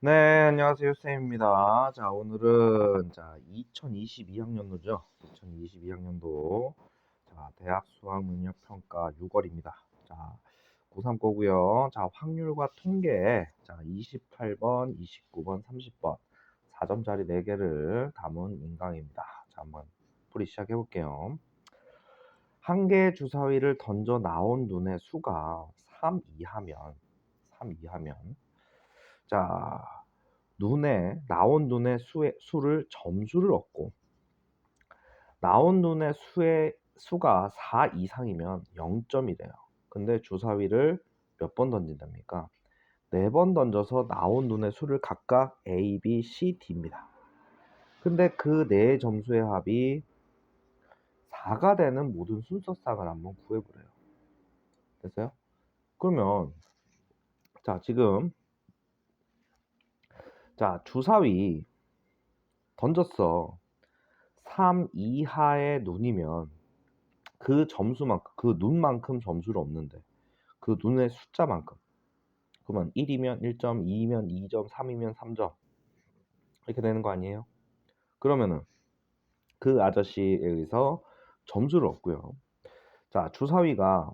네, 안녕하세요. 쌤입니다. 자, 오늘은 자, 2022학년도죠. 2022학년도 자, 대학 수학 능력 평가 6월입니다. 자, 고3 거고요. 자, 확률과 통계 자, 28번, 29번, 30번 4점짜리 4개를 담은 인강입니다. 자, 한번 풀이 시작해 볼게요. 한 개의 주사위를 던져 나온 눈의 수가 3 이하면 3 이하면 자, 눈에 나온 눈의 수의 수를 점수를 얻고 나온 눈의 수의 수가 4 이상이면 0점이 돼요. 근데 주사위를 몇 번 던진답니까? 4번 던져서 나온 눈의 수를 각각 A, B, C, D입니다. 근데 그 네 점수의 합이 4가 되는 모든 순서쌍을 한번 구해보래요. 됐어요? 그러면 자 지금 자 주사위 던졌어. 3 이하의 눈이면 그 점수만큼 그 눈만큼 점수를 얻는데 그 눈의 숫자만큼 그러면 1이면 1점, 2이면 2점, 3이면 3점 이렇게 되는 거 아니에요? 그러면은 그 아저씨에 의해서 점수를 얻고요. 자 주사위가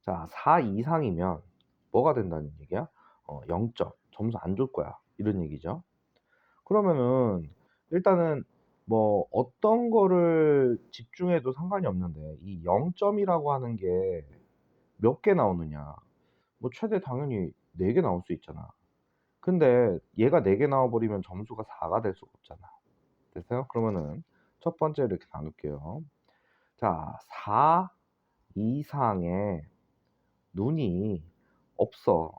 자 4 이상이면 뭐가 된다는 얘기야? 어, 0점 점수 안 줄 거야. 이런 얘기죠. 그러면은 일단은 뭐 어떤 거를 집중해도 상관이 없는데 이 0점이라고 하는 게 몇 개 나오느냐. 뭐 최대 당연히 4개 나올 수 있잖아. 근데 얘가 4개 나와버리면 점수가 4가 될 수가 없잖아. 됐어요? 그러면은 첫 번째 이렇게 나눌게요. 자, 4 이상의 눈이 없어.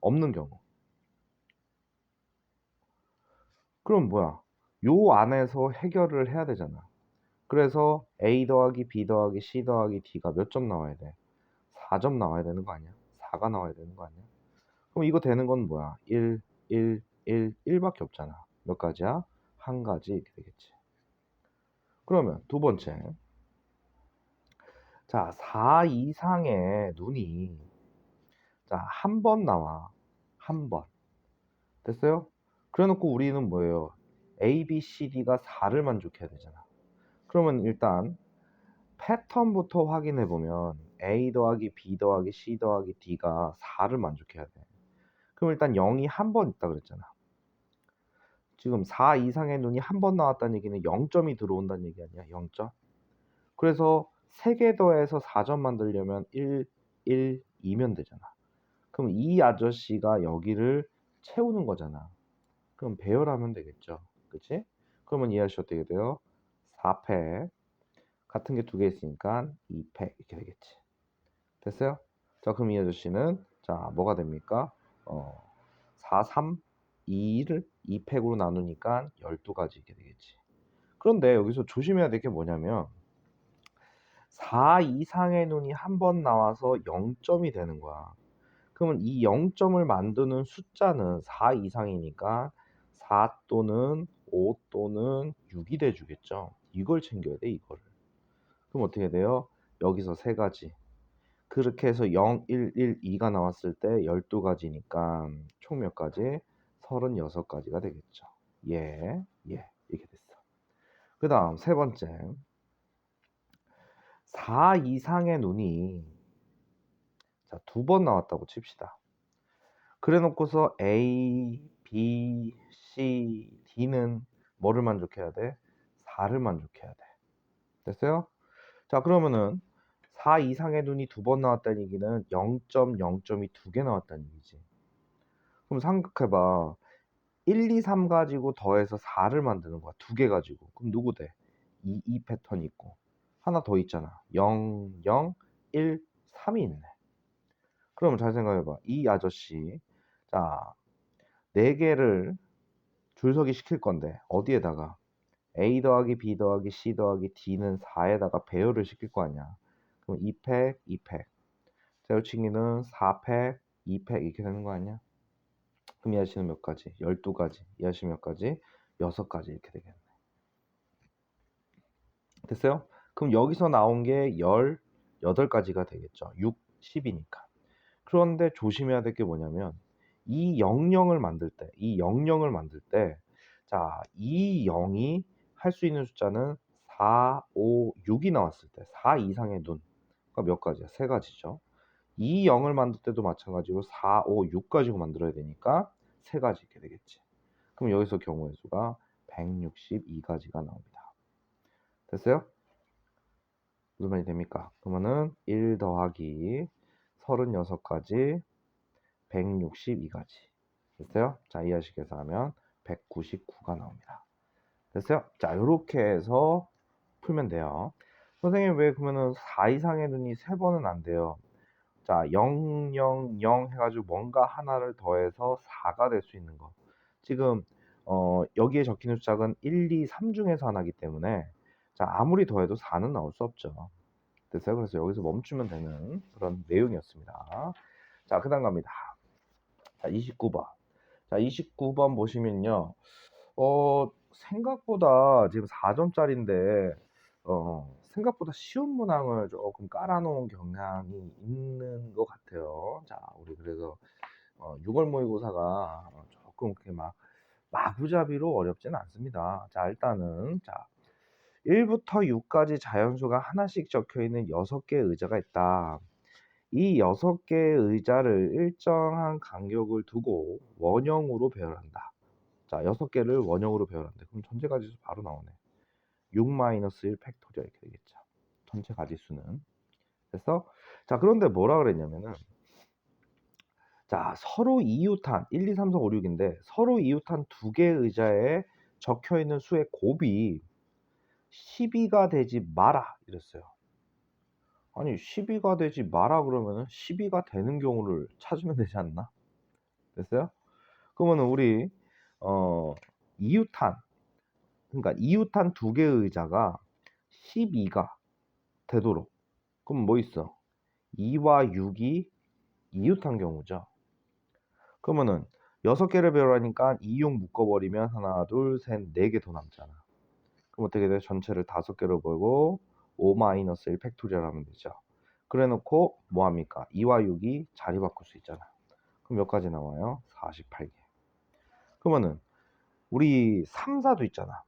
없는 경우 그럼 뭐야? 요 안에서 해결을 해야 되잖아. 그래서 A 더하기 B 더하기 C 더하기 D가 몇 점 나와야 돼? 4점 나와야 되는 거 아니야? 4가 나와야 되는 거 아니야? 그럼 이거 되는 건 뭐야? 1, 1, 1, 1밖에 없잖아. 몇 가지야? 한 가지 이렇게 되겠지. 그러면 두 번째. 자, 4 이상의 눈이 자, 한 번 나와. 한 번. 됐어요? 그래 놓고 우리는 뭐예요? A, B, C, D가 4를 만족해야 되잖아. 그러면 일단 패턴부터 확인해 보면 A 더하기 B 더하기 C 더하기 D가 4를 만족해야 돼. 그럼 일단 0이 한 번 있다 그랬잖아. 지금 4 이상의 눈이 한 번 나왔다는 얘기는 0점이 들어온다는 얘기 아니야? 0점. 그래서 3개 더해서 4점 만들려면 1, 1, 2면 되잖아. 그럼 이 아저씨가 여기를 채우는 거잖아. 그럼 배열하면 되겠죠. 그치? 그러면 이 아저씨 어떻게 돼요? 4팩 같은 게 두 개 있으니까 2팩 이렇게 되겠지. 됐어요? 자 그럼 이 아저씨는 자 뭐가 됩니까? 어, 4, 3, 2를 2팩으로 나누니까 12가지 이렇게 되겠지. 그런데 여기서 조심해야 될 게 뭐냐면 4 이상의 눈이 한 번 나와서 0점이 되는 거야. 그러면 이 0점을 만드는 숫자는 4 이상이니까 4 또는 5 또는 6이 돼 주겠죠. 이걸 챙겨야 돼, 이거를. 그럼 어떻게 돼요? 여기서 세 가지. 그렇게 해서 0, 1, 1, 2가 나왔을 때 12가지니까 총 몇 가지? 36가지가 되겠죠. 예, 예, 이렇게 됐어. 그 다음 세 번째. 4 이상의 눈이 자, 두 번 나왔다고 칩시다. 그래 놓고서 A, B, C, D는 뭐를 만족해야 돼? 4를 만족해야 돼. 됐어요? 자, 그러면은 4 이상의 눈이 두 번 나왔다는 얘기는 0.0점이 두 개 나왔다는 얘기지. 그럼 생각해봐. 1, 2, 3 가지고 더해서 4를 만드는 거야. 두 개 가지고. 그럼 누구 돼? 2, 2 패턴 있고. 하나 더 있잖아. 0, 0, 1, 3이 있네. 그럼 잘 생각해봐. 이 아저씨. 자, 4개를 줄서기 시킬 건데, 어디에다가? A 더하기 B 더하기 C 더하기 D는 4에다가 배열을 시킬 거 아니야. 그럼 2팩, 2팩. 제로칭기는 4팩, 2팩 이렇게 되는 거 아니야? 그럼 이 아저씨는 몇 가지? 12가지. 이 아저씨 몇 가지? 6가지 이렇게 되겠네. 됐어요? 그럼 여기서 나온 게 18가지가 되겠죠. 6, 10이니까. 그런데 조심해야 될 게 뭐냐면 이 00을 만들 때, 이 00을 만들 때, 자, 이 0이 할 수 있는 숫자는 4, 5, 6이 나왔을 때, 4 이상의 눈. 그러니까 몇 가지야? 세 가지죠. 이 0을 만들 때도 마찬가지로 4, 5, 6 가지고 만들어야 되니까 세 가지 있게 되겠지. 그럼 여기서 경우의 수가 162가지가 나옵니다. 됐어요? 무슨 말이 됩니까? 그러면은 1 더하기 36가지 162가지. 됐어요? 자, 이하식에서 하면 199가 나옵니다. 됐어요? 자, 이렇게 해서 풀면 돼요. 선생님 왜 그러면은 4 이상의 눈이 3번은 안 돼요? 자, 0, 0, 0 해가지고 뭔가 하나를 더해서 4가 될 수 있는 거. 지금 어, 여기에 적힌 숫자는 1, 2, 3 중에서 하나이기 때문에 자, 아무리 더해도 4는 나올 수 없죠. 됐어요? 그래서 여기서 멈추면 되는 그런 내용이었습니다. 자, 그 다음 갑니다. 자, 29번. 자, 29번 보시면요. 어, 생각보다 지금 4점짜리인데, 어, 생각보다 쉬운 문항을 조금 깔아놓은 경향이 있는 것 같아요. 자, 우리 그래서 어, 6월 모의고사가 조금 그렇게 막 마구잡이로 어렵지는 않습니다. 자, 일단은 자, 1부터 6까지 자연수가 하나씩 적혀 있는 6개의 의자가 있다. 이 6개의 의자를 일정한 간격을 두고 원형으로 배열한다. 자, 6개를 원형으로 배열한다. 그럼 전체 가지수 바로 나오네. 6-1 팩토리얼 이렇게 되겠죠. 전체 가지수는. 그래서 자, 그런데 뭐라 그랬냐면은 자, 서로 이웃한 1, 2, 3, 4, 5, 6인데 서로 이웃한 두 개의 의자에 적혀 있는 수의 곱이 12가 되지 마라 이랬어요. 아니 12가 되지 마라 그러면은 12가 되는 경우를 찾으면 되지 않나? 됐어요? 그러면은 우리 어 이웃한 그러니까 이웃한 두 개의 의자가 12가 되도록 그럼 뭐 있어? 2와 6이 이웃한 경우죠. 그러면은 6개를 배우라니까 2, 6 묶어버리면 하나, 둘, 셋, 네 개 더 남잖아. 그럼 어떻게 돼? 전체를 5개로 보고 5-1 팩토리얼 하면 되죠. 그래 놓고 뭐 합니까? 2와 6이 자리 바꿀 수 있잖아. 그럼 몇 가지 나와요? 48개. 그러면은 우리 3, 4도 있잖아.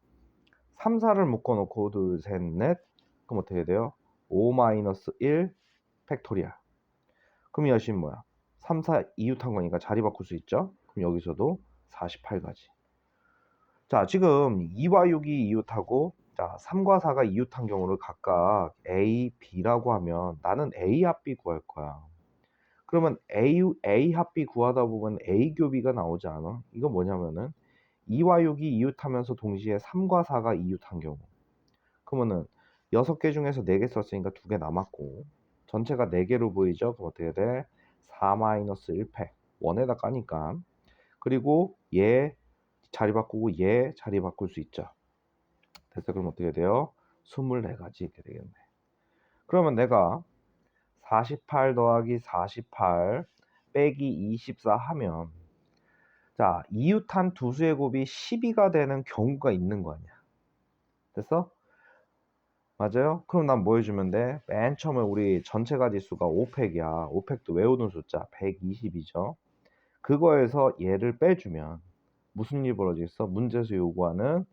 3, 4를 묶어 놓고 둘, 셋, 넷. 그럼 어떻게 돼요? 5-1 팩토리얼. 그럼 이 여신 뭐야? 3, 4 이웃한 거니까 자리 바꿀 수 있죠? 그럼 여기서도 48가지. 자, 지금 2와 6이 이웃하고 자, 3과 4가 이웃한 경우를 각각 A, B라고 하면 나는 A 합 B 구할 거야. 그러면 A, A 합 B 구하다 보면 A 교비가 나오지 않아? 이거 뭐냐면은 2와 6이 이웃하면서 동시에 3과 4가 이웃한 경우. 그러면은 6개 중에서 4개 썼으니까 2개 남았고 전체가 4개로 보이죠? 그럼 어떻게 돼? 4-1팩 원에다 까니까 그리고 얘 자리 바꾸고 얘 자리 바꿀 수 있죠. 됐어. 그럼 어떻게 돼요? 24가지 이렇게 되겠네. 그러면 내가 48 더하기 48 빼기 24 하면 자 이웃한 두 수의 곱이 12가 되는 경우가 있는 거 아니야. 됐어? 맞아요? 그럼 난 뭐 해주면 돼? 맨 처음에 우리 전체 가지수가 5팩이야. 5팩도 외우는 숫자 120이죠. 그거에서 얘를 빼주면 무슨 일이 벌어지겠어? 문제에서 요구하는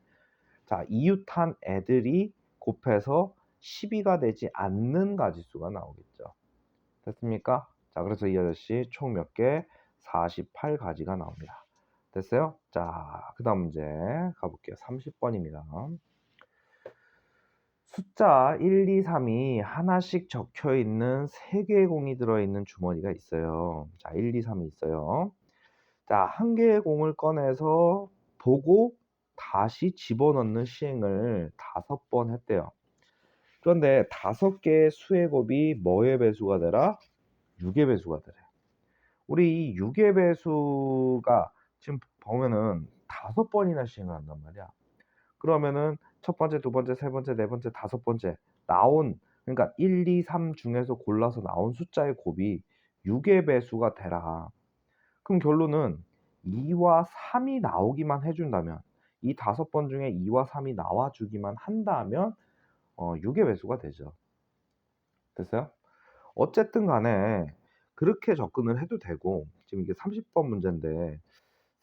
자 이웃한 애들이 곱해서 12가 되지 않는 가지수가 나오겠죠. 됐습니까? 자 그래서 이 아저씨 총 몇 개? 48가지가 나옵니다. 됐어요? 자, 그 다음 문제 가볼게요. 30번입니다. 숫자 1, 2, 3이 하나씩 적혀 있는 3개의 공이 들어있는 주머니가 있어요. 자, 1, 2, 3이 있어요. 자, 한 개의 공을 꺼내서 보고 다시 집어넣는 시행을 다섯 번 했대요. 그런데 다섯 개의 수의 곱이 뭐의 배수가 되라? 6의 배수가 되래. 우리 이 6의 배수가 지금 보면은 다섯 번이나 시행을 한단 말이야. 그러면은 첫 번째, 두 번째, 세 번째, 네 번째, 다섯 번째 나온 그러니까 1, 2, 3 중에서 골라서 나온 숫자의 곱이 6의 배수가 되라. 그럼 결론은 2와 3이 나오기만 해준다면 이 다섯 번 중에 2와 3이 나와주기만 한다면 어, 6의 배수가 되죠. 됐어요? 어쨌든 간에 그렇게 접근을 해도 되고 지금 이게 30번 문제인데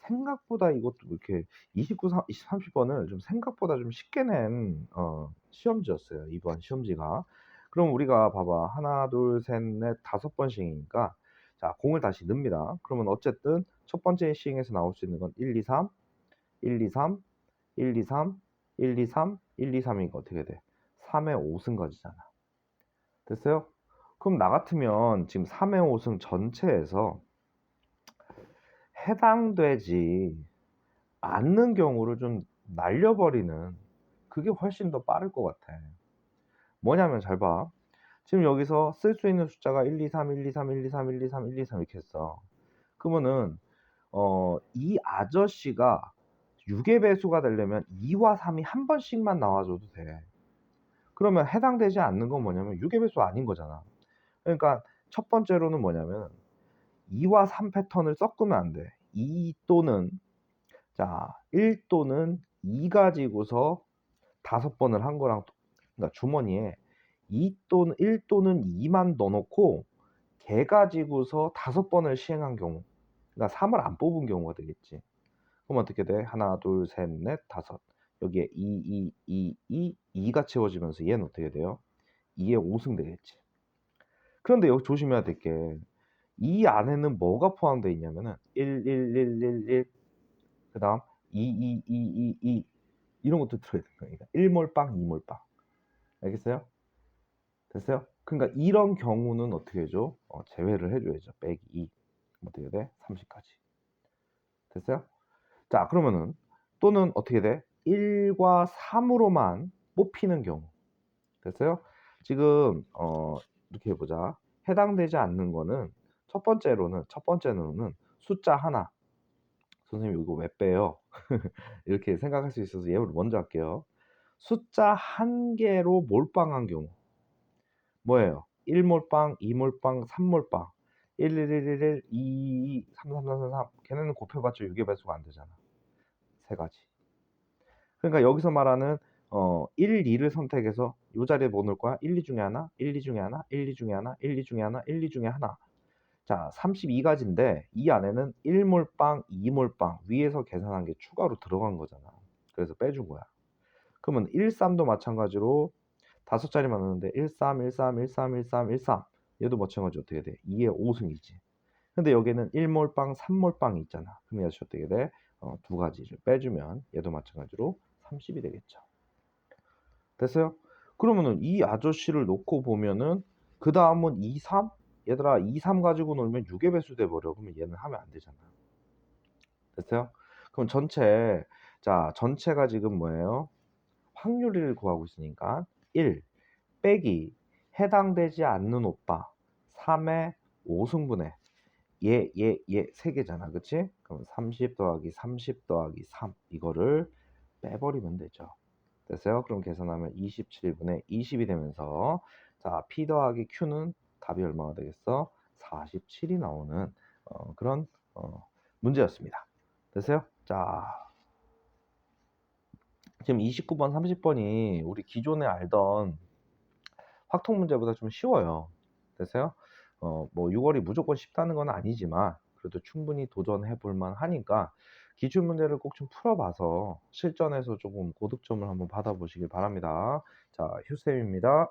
생각보다 이것도 이렇게 29, 20, 30번을 좀 생각보다 좀 쉽게 낸 어, 시험지였어요. 이번 시험지가. 그럼 우리가 봐봐. 하나, 둘, 셋, 넷, 다섯 번씩이니까 자, 공을 다시 넣습니다. 그러면 어쨌든 첫 번째 시행에서 나올 수 있는 건 1, 2, 3, 1, 2, 3, 1, 2, 3, 1, 2, 3, 1, 2, 3이니까 어떻게 돼? 3의 5승까지잖아. 됐어요? 그럼 나 같으면 지금 3의 5승 전체에서 해당되지 않는 경우를 좀 날려버리는 그게 훨씬 더 빠를 것 같아. 뭐냐면 잘 봐. 지금 여기서 쓸 수 있는 숫자가 1, 2, 3, 1, 2, 3, 1, 2, 3, 1, 2, 3, 1, 2, 3 이렇게 했어. 그러면은 어, 이 아저씨가 6의 배수가 되려면 2와 3이 한 번씩만 나와줘도 돼. 그러면 해당되지 않는 건 뭐냐면 6의 배수 아닌 거잖아. 그러니까 첫 번째로는 뭐냐면 2와 3 패턴을 섞으면 안 돼. 2 또는 자, 1 또는 2 가지고서 다섯 번을 한 거랑 그러니까 주머니에 2 또는 1 또는 2만 넣어놓고 걔 가지고서 다섯 번을 시행한 경우 그러니까 3을 안 뽑은 경우가 되겠지. 그럼 어떻게 돼? 하나, 둘, 셋, 넷, 다섯. 여기에 2, 2, 2, 2, 2가 채워지면서 얘는 어떻게 돼요? 2에 5승 되겠지. 그런데 여기 조심해야 될 게 이 안에는 뭐가 포함되어 있냐면은 1, 1, 1, 1, 1, 그 다음 2, 2, 2, 2, 2 이런 것도 들어야 되는 거니까 1몰빵, 2몰빵. 알겠어요? 됐어요? 그러니까 이런 경우는 어떻게 해줘? 어, 제외를 해줘야죠. 빼기 2. 어떻게 돼? 30까지. 됐어요? 자, 그러면은 또는 어떻게 돼? 1과 3으로만 뽑히는 경우. 됐어요? 지금 어, 이렇게 해보자. 해당되지 않는 거는 첫 번째로는 첫 번째로는 숫자 하나. 선생님 이거 왜 빼요? 이렇게 생각할 수 있어서 예를 먼저 할게요. 숫자 한 개로 몰빵한 경우. 뭐예요? 1몰빵, 2몰빵, 3몰빵. 1, 1, 1, 1, 1, 2, 2, 3, 3, 3, 3, 3. 걔네는 곱해봤자 6의 배수가 안 되잖아. 세 가지. 그러니까 여기서 말하는 어, 1, 2를 선택해서 이 자리에 뭐 넣을 거야? 1, 2 중에 하나, 1, 2 중에 하나, 1, 2 중에 하나, 1, 2 중에 하나, 1, 2 중에 하나. 자, 32가지인데 이 안에는 1몰빵, 2몰빵 위에서 계산한 게 추가로 들어간 거잖아. 그래서 빼준 거야. 그러면 1, 3도 마찬가지로 다섯 자리만 넣는데 1, 3, 1, 3, 1, 3, 1, 3, 1, 3 얘도 마찬가지 어떻게 돼? 2에 5승이지. 근데 여기는 1몰빵, 3몰빵이 있잖아. 그럼 얘도 어떻게 돼? 어, 두 가지를 빼주면 얘도 마찬가지로 30이 되겠죠. 됐어요? 그러면은 이 아저씨를 놓고 보면은 그 다음은 2, 3? 얘들아 2, 3 가지고 놀면 6의 배수 돼버려. 그러면 얘는 하면 안 되잖아. 됐어요? 그럼 전체 자 전체가 지금 뭐예요? 확률을 구하고 있으니까 1 빼기 해당되지 않는 오빠 3의 5승분의 얘, 얘, 얘, 세 개잖아. 그치? 그럼 30 더하기 30 더하기 3 이거를 빼버리면 되죠. 됐어요? 그럼 계산하면 27분의 20이 되면서 자, P 더하기 Q는 답이 얼마가 되겠어? 47이 나오는 어, 그런 어, 문제였습니다. 됐어요? 자, 지금 29번, 30번이 우리 기존에 알던 확통 문제보다 좀 쉬워요. 됐어요? 어, 뭐 6월이 무조건 쉽다는 건 아니지만 그래도 충분히 도전해 볼 만 하니까 기출 문제를 꼭 좀 풀어봐서 실전에서 조금 고득점을 한번 받아보시길 바랍니다. 자, 휴쌤입니다.